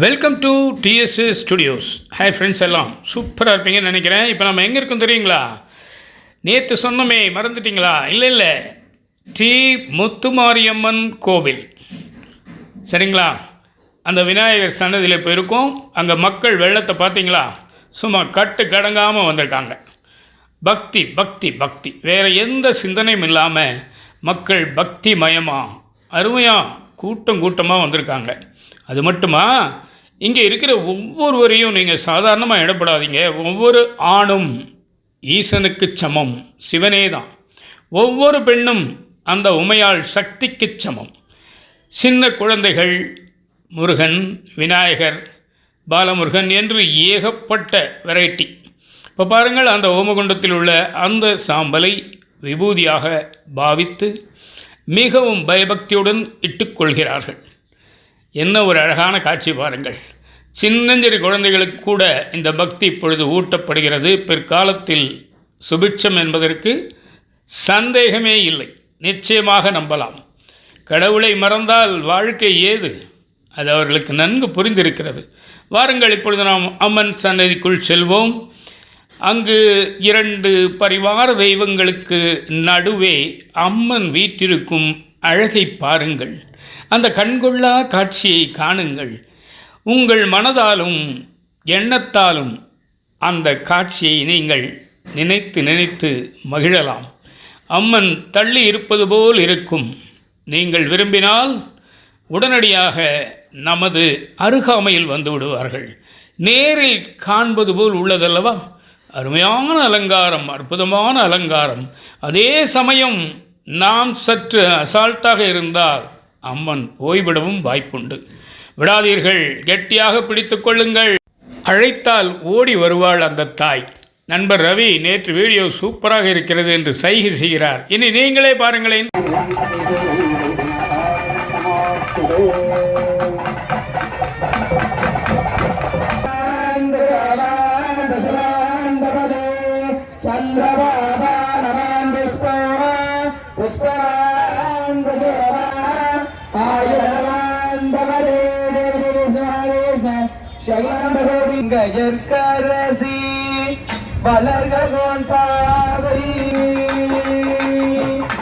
Welcome to DSA studios hi friends எல்லாம். சூப்பராக இருப்பீங்கன்னு நினைக்கிறேன். இப்போ நம்ம எங்கே இருக்கோம் தெரியுங்களா? நேற்று சொன்னோமே மறந்துட்டீங்களா? இல்லை இல்லை. ஸ்ரீ முத்துமாரியம்மன் கோவில். சரிங்களா? அந்த விநாயகர் சன்னதியில் இப்போ இருக்கோம் அங்கே மக்கள் வெள்ளத்தை பார்த்தீங்களா? சும்மா கட்டு கடங்காமல் வந்திருக்காங்க. பக்தி பக்தி பக்தி. வேறு எந்த சிந்தனையும் இல்லாமல் மக்கள் பக்தி மயமாக அருமையாக கூட்டம் கூட்டமாக வந்திருக்காங்க. அது மட்டுமா? இங்கே இருக்கிற ஒவ்வொருவரையும் நீங்கள் சாதாரணமாக இடப்படாதீங்க. ஒவ்வொரு ஆணும் ஈசனுக்கு சமம் சிவனே தான். ஒவ்வொரு பெண்ணும் அந்த உமையால் சக்திக்கு சமம். சின்ன குழந்தைகள் முருகன் விநாயகர் பாலமுருகன் என்று ஏகப்பட்ட வெரைட்டி. இப்போ பாருங்கள் அந்த ஓமகுண்டத்தில் உள்ள அந்த சாம்பலை விபூதியாக பாவித்து மிகவும் பயபக்தியுடன் இட்டுக்கொள்கிறார்கள் என்ன ஒரு அழகான காட்சி பாருங்கள். சின்னஞ்சிறு குழந்தைகளுக்கு கூட இந்த பக்தி இப்பொழுது ஊட்டப்படுகிறது. பிற்காலத்தில் சுபிட்சம் என்பதற்கு சந்தேகமே இல்லை. நிச்சயமாக நம்பலாம். கடவுளை மறந்தால் வாழ்க்கை ஏது? அது அவர்களுக்கு நன்கு புரிந்திருக்கிறது. வாருங்கள் இப்பொழுது நாம் அம்மன் சன்னதிக்குள் செல்வோம். அங்கு இரண்டு பரிவார தெய்வங்களுக்கு நடுவே அம்மன் வீற்றிருக்கும் அழகை பாருங்கள். அந்த கண்கொள்ளா காட்சியை காணுங்கள். உங்கள் மனதாலும் எண்ணத்தாலும் அந்த காட்சியை நீங்கள் நினைத்து நினைத்து மகிழலாம். அம்மன் தள்ளி இருப்பது போல் இருக்கும். நீங்கள் விரும்பினால் உடனடியாக நமது அருகாமையில் வந்து விடுவார்கள். நேரில் காண்பது போல் உள்ளதல்லவா? அருமையான அலங்காரம் அற்புதமான அலங்காரம். அதே சமயம் நாம் சற்று அசால்ட்டாக இருந்தால் அம்மன் ஓய்விடவும் வாய்ப்புண்டு. விடாதீர்கள் கெட்டியாக பிடித்து கொள்ளுங்கள். அழைத்தால் ஓடி வருவாள் அந்த தாய். நண்பர் ரவி நேற்று வீடியோ சூப்பராக இருக்கிறது என்று சைகை செய்கிறார். இனி நீங்களே பாருங்களேன். புஷ்பா கயற்கரசி வளர்கோன் பாவை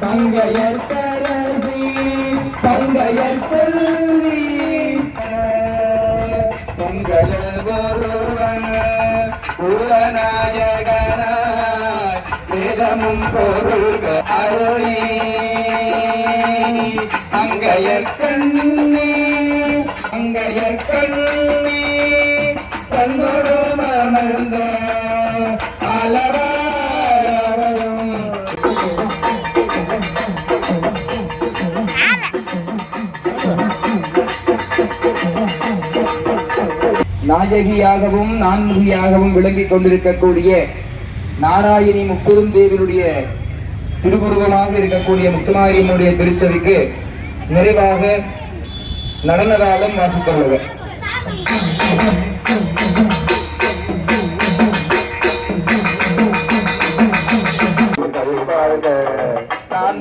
பங்கையற்கரசி பங்கையற் செல்வி. பொங்கல் ஒருவன் பூரநாயகனாய் வேதமும் பொருள்க அருளி. அங்கையற்கண்ணே தன்னோடு நாயகியாகவும் நான்முகியாகவும் விளங்கிக் கொண்டிருக்கக்கூடிய நாராயணி முக்குறுந்தேவினுடைய திருவுருவமாக இருக்கக்கூடிய முத்துமாரியனுடைய திருச்சதிக்கு நிறைவாக நடனதாளம் வாசித்துள்ளவர் நான்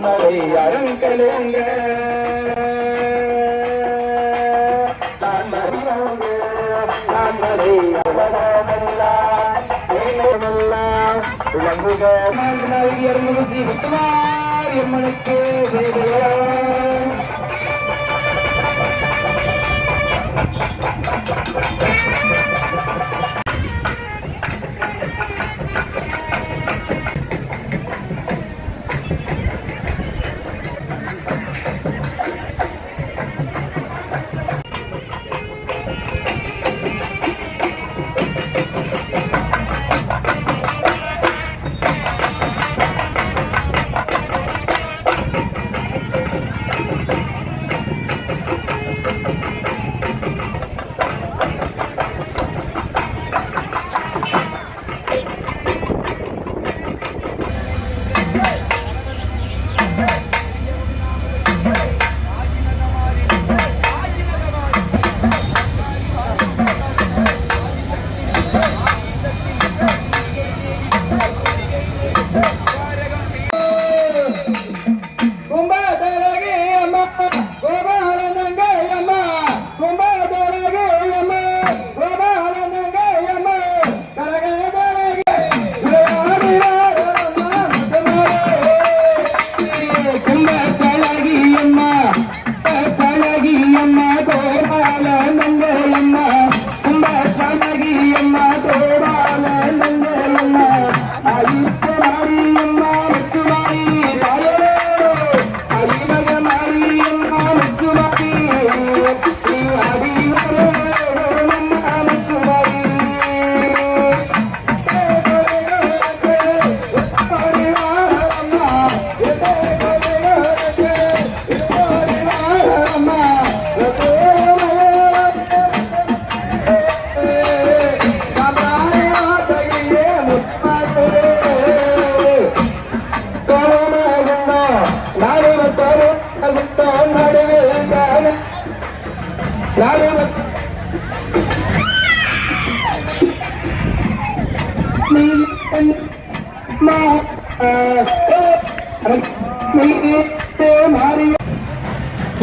அருங்கலுங்க நான் விளங்குக Música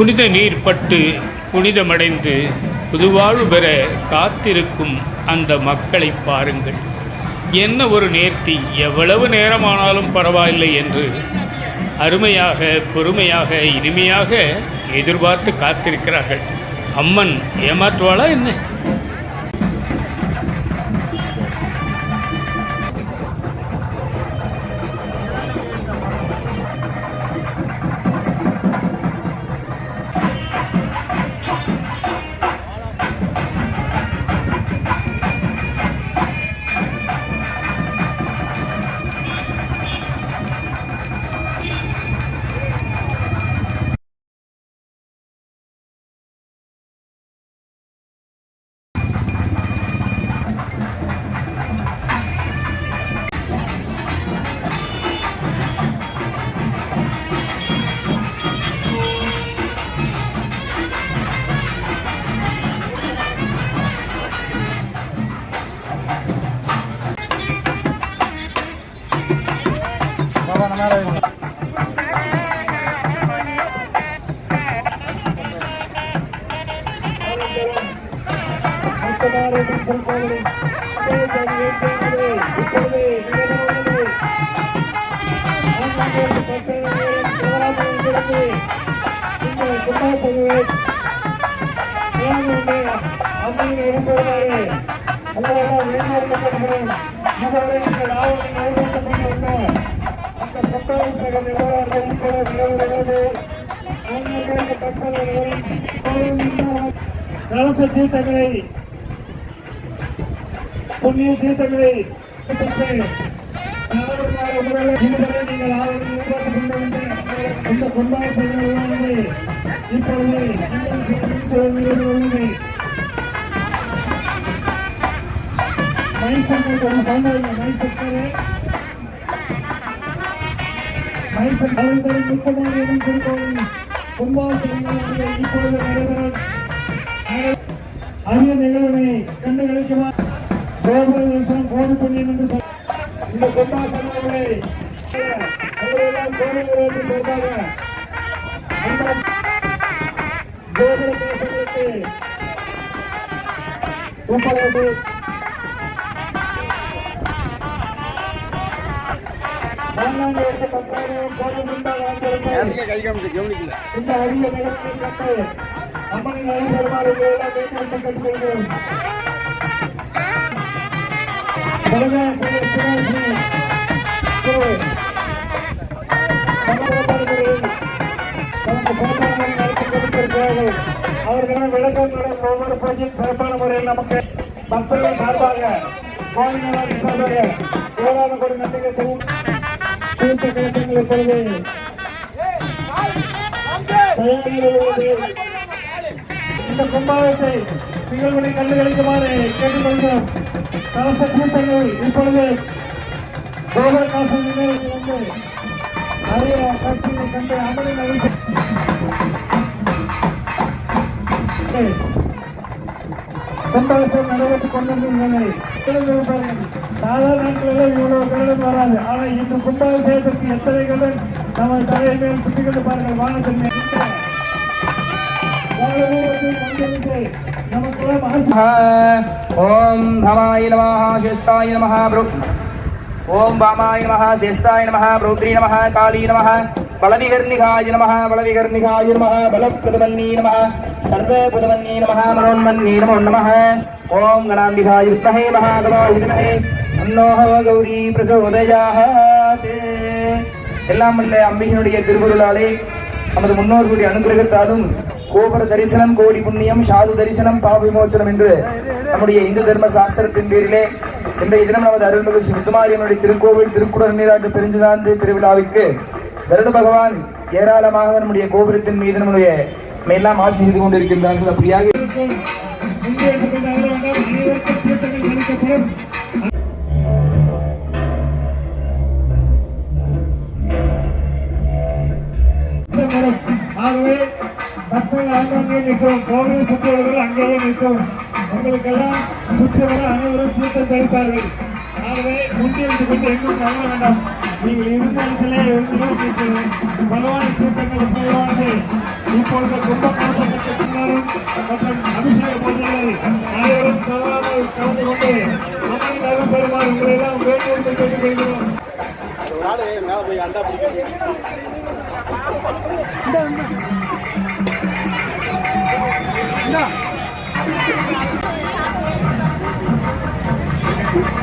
புனித நீர் பட்டு புனிதமடைந்து புதுவாழ்வு பெற காத்திருக்கும் அந்த மக்களை பாருங்கள். என்ன ஒரு நேர்த்தி எவ்வளவு நேரமானாலும் பரவாயில்லை என்று அருமையாக பொறுமையாக இனிமையாக எதிர்பார்த்து காத்திருக்கிறார்கள். அம்மன் ஏமாற்றுவாளா என்ன? கலச தீர்த்தங்களை புண்ணிய தீர்த்தங்களை பெற்று நாவலமாக உங்களை இதுவரை நீங்கள் ஆவணம் உருவாக்கிக் கொண்டு வந்த இந்த இப்பொழுது நீங்கள் உள்ளது மைசங்கள் ஒரு சந்தேகம் மைசக்கரே மைசன் அவர்களின் முக்கியமான இடம் திருக்கோவில் கும்பாபிஷேகங்களை இப்பொழுது நடைபெறும் அரிய நிகழ்வினை கண்டு கழிக்குமா கோபுர தரிசனம் கோடி புண்ணியம் என்று சொல் இந்த கும்பாசனங்களை அவர்களெல்லாம் கோவிலுக்கு சொல்றாங்க அந்த கோபுர தரிசனத்தை கும்பலோடு இந்த அரிய நிகழ்ச்சியை கண்டு அம்மனின் அருள் அவர்களிடம் விளக்கங்களுடன் ஒவ்வொரு பூஜையும் சிறப்பான முறையில் நமக்கு மக்களின் சார்பாக கோவில்கள் சார்பாக கொடி நன்றிகள் தெரியும் தீர்த்த கலசங்களை இந்த கும்பாவத்தை நிகழ்வுகளை கண்டுகளிக்குமாறு கேட்டுக்கொள்கிறோம் கலச கூட்டங்கள் இப்பொழுது காசல் வந்து கண்டு அமளி சாதாரணங்களில் இவ்வளோ கடன் வராது ஆனால் இந்த கும்பாபிஷேகத்திற்கு எத்தனை கடன் நம்ம தலைமையில் சிக்கிட்டு பாருங்கள் வானத்தின் ஓம் தமாய நமஹ ஜெஸ்டாய நமஹ ப்ரூ. ஓம் பாமாய நமஹ ஜெஸ்டாய நமஹ ப்ரூத்ரி நமஹ காளி நமஹ பலவிகர்ணிகாய நமஹ பலவிகர்ணிகாய நமஹ பலப்பிரதமன்னி நமஹ सर्वगुणवन्ये नमः मनोन्मन्ये नमो नमः ॐ गणाम्बिकाय विद्महे महागणो विद्महे தன்னோகவ கௌரி பிரசோதயாத் எல்லாம் அல்ல அம்பிகனுடைய திருவருளாலே நமது முன்னோர்களுடைய அனுகிரகத்தாலும் கோபுர தரிசனம் கோடி புண்ணியம் சாது தரிசனம் பாப விமோச்சனம் என்று நம்முடைய இந்து தர்ம சாஸ்திரத்தின் பேரிலே இன்றைய தினம் நமது அருள்மிகு முத்துமாரியனுடைய திருக்கோவில் திருக்குடல் நீராட்டு பெருஞ்சுதாந்து திருவிழாவிற்கு வருட பகவான் ஏராளமாக நம்முடைய கோபுரத்தின் மீது நம்முடைய மேலாம் ஆசி செய்து கொண்டிருக்கின்றார்கள் அப்படியாக இருக்கும் ஆகவே மக்கள் ஆங்காங்கே நிற்கும் கோவிலை சுற்றுவர்கள் அங்கேயே நிற்கும். உங்களுக்கெல்லாம் சுற்றி வர அனைவரும் தீர்த்தம் தெளிப்பார்கள். ஆகவே முன்னிருந்து கொண்டு எங்கும் நகர வேண்டாம். நீங்கள் இருந்த இடத்திலே எழுந்து பகவான் தீர்த்தங்கள் பகவானது இப்பொழுது கும்பகோணம் கட்டினாரும் மற்றும் அபிஷேக பூஜைகள் அனைவரும் தவறாமல் கலந்து கொண்டு அம்மனை நலம் பெறுமாறு உங்களை எல்லாம் வேண்டுகோள் கேட்டுக்கொள்கிறோம்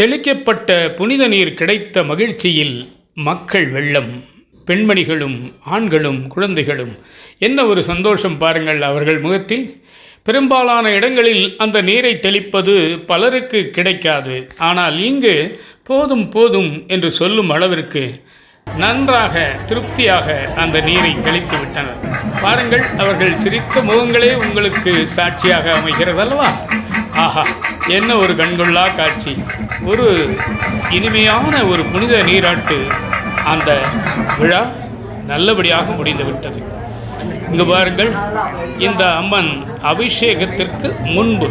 தெளிக்கப்பட்ட புனித நீர் கிடைத்த மகிழ்ச்சியில் மக்கள் வெள்ளம் பெண்மணிகளும் ஆண்களும் குழந்தைகளும். என்ன ஒரு சந்தோஷம் பாருங்கள் அவர்கள் முகத்தில். பெரும்பாலான இடங்களில் அந்த நீரை தெளிப்பது பலருக்கு கிடைக்காது. ஆனால் இங்கு போதும் போதும் என்று சொல்லும் அளவிற்கு நன்றாக திருப்தியாக அந்த நீரை தெளித்து விட்டனர். பாருங்கள் அவர்கள் சிரித்த முகங்களே உங்களுக்கு சாட்சியாக அமைகிறதல்லவா? ஆஹா என்ன ஒரு கண்கொள்ளா காட்சி. ஒரு இனிமையான ஒரு புனித நீராட்டு அந்த விழா நல்லபடியாக முடிந்து விட்டது. இங்கு பாருங்கள் இந்த அம்மன் அபிஷேகத்திற்கு முன்பு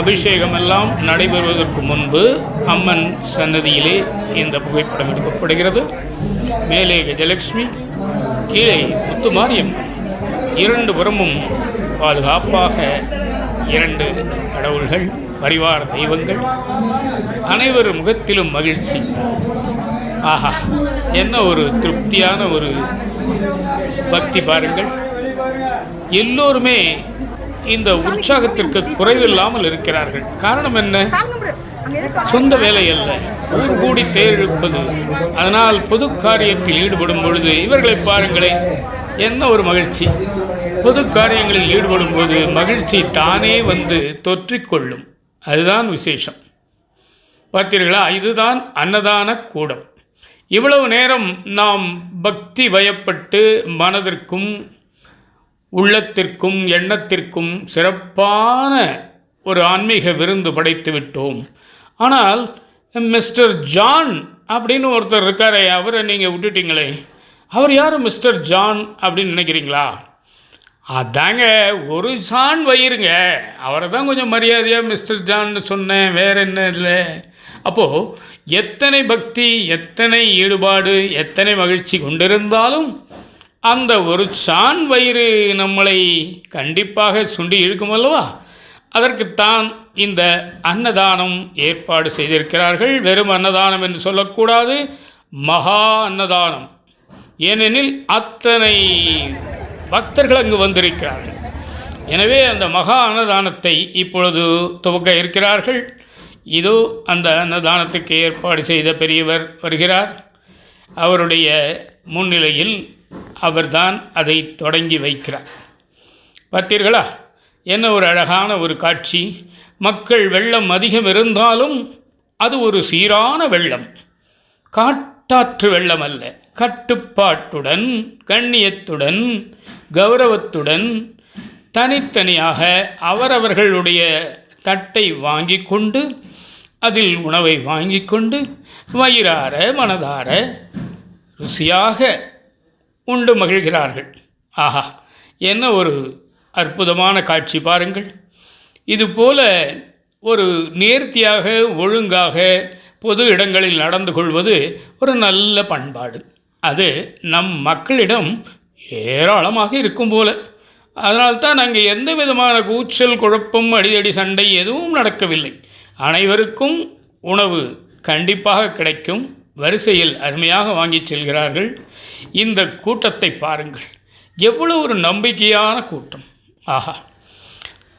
அபிஷேகமெல்லாம் நடைபெறுவதற்கு முன்பு அம்மன் சன்னதியிலே இந்த புகைப்படம் எடுக்கப்படுகிறது. மேலே கஜலட்சுமி கீழே முத்துமாரியம் இரண்டு புறமும் பாதுகாப்பாக இரண்டு கடவுள்கள் பரிவார தெய்வங்கள் அனைவர் முகத்திலும் மகிழ்ச்சி. ஆஹா என்ன ஒரு திருப்தியான ஒரு பக்தி பாருங்கள். எல்லோருமே இந்த உற்சாகத்திற்கு குறைவில்லாமல் இருக்கிறார்கள். காரணம் என்ன? சொந்த வேலை அல்ல. ஊர் கூடி தேர் இழுப்பது. அதனால் பொது காரியத்தில் ஈடுபடும் பொழுது இவர்களை பாருங்களேன் என்ன ஒரு மகிழ்ச்சி. பொது காரியங்களில் ஈடுபடும் போது மகிழ்ச்சி தானே வந்து தொற்றிக்கொள்ளும். அதுதான் விசேஷம். பார்த்தீர்களா இதுதான் அன்னதான கூடம். இவ்வளவு நேரம் நாம் பக்தி வயப்பட்டு மனதிற்கும் உள்ளத்திற்கும் எண்ணத்திற்கும் சிறப்பான ஒரு ஆன்மீக விருந்து படைத்து விட்டோம். ஆனால் மிஸ்டர் ஜான் அப்படின்னு ஒருத்தர் இருக்காரே அவரை நீங்கள் விட்டுட்டீங்களே. அவர் யார் மிஸ்டர் ஜான் அப்படின்னு நினைக்கிறீங்களா? அதாங்க ஒரு சான் வயிறுங்க. அவரை தான் கொஞ்சம் மரியாதையாக மிஸ்டர் ஜான்னு சொன்னேன் வேற என்ன இல்லை. அப்போது எத்தனை பக்தி எத்தனை ஈடுபாடு எத்தனை மகிழ்ச்சி கொண்டிருந்தாலும் அந்த ஒரு சான் வயிறு நம்மளை கண்டிப்பாக சுண்டி இழுக்கும் அல்லவா? அதற்குத்தான் இந்த அன்னதானம் ஏற்பாடு செய்திருக்கிறார்கள். வெறும் அன்னதானம் என்று சொல்லக்கூடாது மகா அன்னதானம். ஏனெனில் அத்தனை பக்தர்கள் அங்கு வந்திருக்கிறார்கள். எனவே அந்த மகா அன்னதானத்தை இப்பொழுது துவக்க இருக்கிறார்கள். இதோ அந்த அன்னதானத்துக்கு ஏற்பாடு செய்த பெரியவர் வருகிறார். அவருடைய முன்னிலையில் அவர்தான் அதை தொடங்கி வைக்கிறார். பார்த்தீர்களா என்ன ஒரு அழகான ஒரு காட்சி. மக்கள் வெள்ளம் அதிகம் இருந்தாலும் அது ஒரு சீரான வெள்ளம். காட்டாற்று வெள்ளம் அல்ல கட்டுப்பாட்டுடன் கண்ணியத்துடன் கௌரவத்துடன் தனித்தனியாக அவரவர்களுடைய தட்டை வாங்கி கொண்டு அதில் உணவை வாங்கி கொண்டு வயிறார மனதார ருசியாக உண்டு மகிழ்கிறார்கள். ஆஹா என்ன ஒரு அற்புதமான காட்சி பாருங்கள். இதுபோல ஒரு நேர்த்தியாக ஒழுங்காக பொது இடங்களில் நடந்து கொள்வது ஒரு நல்ல பண்பாடு. அது நம் மக்களிடம் ஏராளமாக இருக்கும் போல. அதனால்தான் அங்கே எந்த விதமான கூச்சல் குழப்பம் அடிதடி சண்டை எதுவும் நடக்கவில்லை. அனைவருக்கும் உணவு கண்டிப்பாக கிடைக்கும். வரிசையில் அருமையாக வாங்கி செல்கிறார்கள். இந்த கூட்டத்தை பாருங்கள். எவ்வளவு ஒரு நம்பிக்கையான கூட்டம். ஆஹா.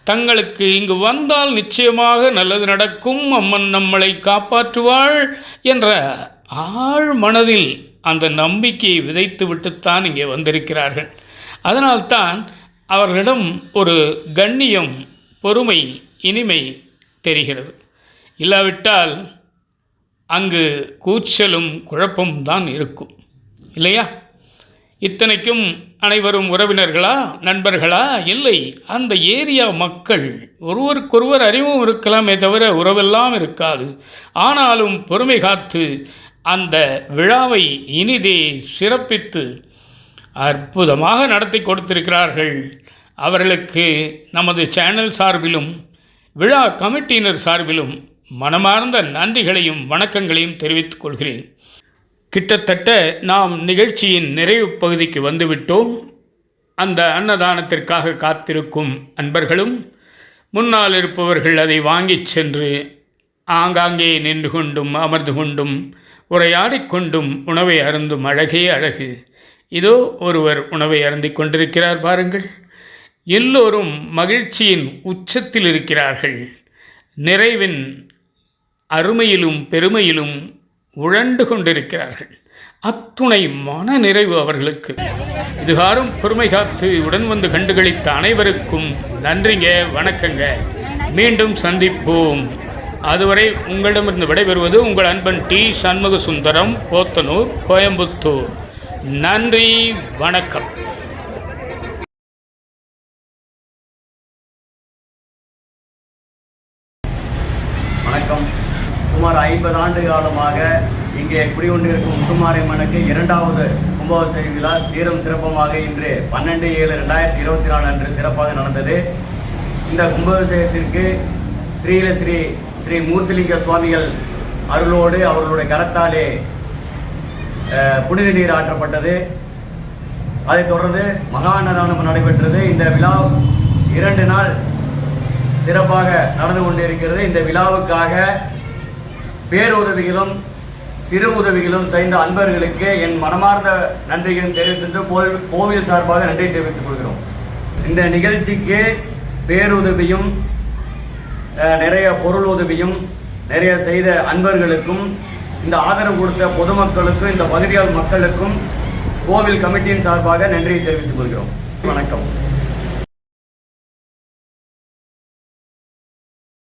தங்களுக்கு இங்கு வந்தால் நிச்சயமாக நல்லது நடக்கும். அம்மன் நம்மளை காப்பாற்றுவாள் என்ற ஆழ் மனதில் அந்த நம்பிக்கையை விதைத்து விட்டுத்தான் இங்கே வந்திருக்கிறார்கள். அதனால்தான் அவர்களிடம் ஒரு கண்ணியம் பொறுமை இனிமை தெரிகிறது. இல்லாவிட்டால் அங்கு கூச்சலும் குழப்பமும் தான் இருக்கும். இல்லையா? இத்தனைக்கும் அனைவரும் உறவினர்களா நண்பர்களா? இல்லை. அந்த ஏரியா மக்கள் ஒருவருக்கொருவர் அறிவும் இருக்கலாமே தவிர உறவெல்லாம் இருக்காது. ஆனாலும் பொறுமை காத்து அந்த விழாவை இனிதே சிறப்பித்து அற்புதமாக நடத்தி கொடுத்திருக்கிறார்கள். அவர்களுக்கு நமது சேனல் சார்பிலும் விழா கமிட்டியினர் சார்பிலும் மனமார்ந்த நன்றிகளையும் வணக்கங்களையும் தெரிவித்துக் கொள்கிறேன். கிட்டத்தட்ட நாம் நிகழ்ச்சியின் நிறைவு பகுதிக்கு வந்துவிட்டோம். அந்த அன்னதானத்திற்காக காத்திருக்கும் அன்பர்களும் முன்னால் இருப்பவர்கள் அதை வாங்கிச் சென்று ஆங்காங்கே நின்று கொண்டும் அமர்ந்து கொண்டும் உரையாடிக் கொண்டும் உணவை அருந்தும் அழகே அழகு. இதோ ஒருவர் உணவை அருந்திக் கொண்டிருக்கிறார் பாருங்கள். எல்லோரும் மகிழ்ச்சியின் உச்சத்தில் இருக்கிறார்கள். நிறைவின் அருமையிலும் பெருமையிலும் உழண்டு கொண்டிருக்கிறார்கள். அத்துணை மன நிறைவு அவர்களுக்கு. இதுகாரும் பொறுமை காத்து உடன் வந்து கண்டுகளித்த அனைவருக்கும் நன்றிங்க வணக்கங்க. மீண்டும் சந்திப்போம். அதுவரை உங்களிடமிருந்து விடைபெறுவது உங்கள் அன்பன் டி சண்முக சுந்தரம் போத்தனூர் கோயம்புத்தூர். நன்றி வணக்கம். வணக்கம். சுமார் ஐம்பது ஆண்டு காலமாக இங்கே குடிகொண்டிருக்கும் முத்துமாரியம்மனுக்கு இரண்டாவது கும்பாபிஷேக விழா சீரம் சிறப்பமாக இன்று பன்னெண்டு ஏழு ரெண்டாயிரத்தி இருபத்தி நாலு அன்று சிறப்பாக நடந்தது. இந்த கும்பாபிஷேகத்திற்கு ஸ்ரீல ஸ்ரீ ஸ்ரீ மூர்த்திலிங்க சுவாமிகள் அருளோடு அவர்களுடைய கரத்தாலே புனித நீர் ஆற்றப்பட்டது. அதைத் தொடர்ந்து மகா அன்னதானம் நடைபெற்றது. இந்த விழா இரண்டு நாள் சிறப்பாக நடந்து கொண்டிருக்கிறது. இந்த விழாவுக்காக பேருதவிகளும் சிறு உதவிகளும் செய்த அன்பர்களுக்கு என் மனமார்ந்த நன்றிகளும் தெரிவித்து கோவில் கோவில் சார்பாக நன்றி தெரிவித்துக் கொள்கிறோம். இந்த நிகழ்ச்சிக்கு பேருதவியும் நிறைய பொருள் உதவியும் நிறைய செய்த அன்பர்களுக்கும் இந்த ஆதரவு கொடுத்த பொதுமக்களுக்கும் இந்த பகுதியால் மக்களுக்கும் கோவில் கமிட்டியின் சார்பாக நன்றியை தெரிவித்துக் கொள்கிறோம். வணக்கம்.